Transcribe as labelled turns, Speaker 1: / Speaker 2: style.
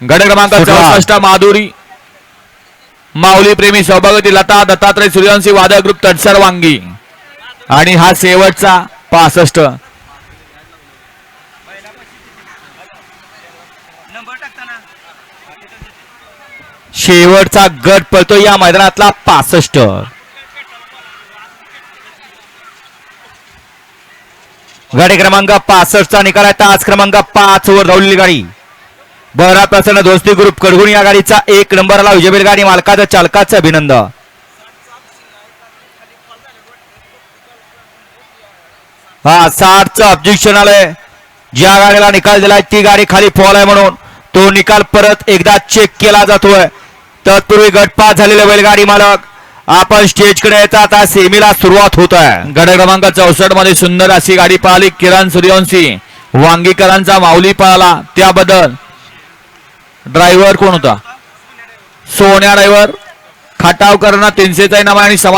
Speaker 1: गट क्रमांक. चौसष्ट माधुरी. माऊली प्रेमी सौभागती लता दत्तात्रय सूर्यवंशी वादळ ग्रुप तडसर वांगी. आणि हा शेवटचा पासष्ट.
Speaker 2: शेवटचा गट पळतो या मैदानातला पासष्ट. गाडी क्रमांक पासष्ट चा निकाल आहे. तास क्रमांक पाच वर धावलेली गाडी. बहरा प्रसन्न दोस्ती ग्रुप कडगुण या गाडीचा एक नंबरला विजयबीर गाडी मालकाचं चालकाचं अभिनंदन. हा साठचं ऑब्जेक्शन आलंय. ज्या गाडीला निकाल दिलाय ती गाडी खाली फॉल आहे म्हणून. तो निकाल परत एकदा चेक केला जातोय. तत्पूर्वी गटपात झालेले बैलगाडी मालक. आपण स्टेजकडे येतात आता सेमीला सुरुवात होत आहे
Speaker 1: गट क्रमांक चौसष्टमध्ये सुंदर अशी गाडी पाहिली किरण सूर्यवंशी. वांगीकरांचा माऊली पळाला त्याबद्दल ड्रायव्हर कोण होता? सोन्या ड्रायव्हर खटावकरांना तीनशेचा इनाम आहे आणि समाज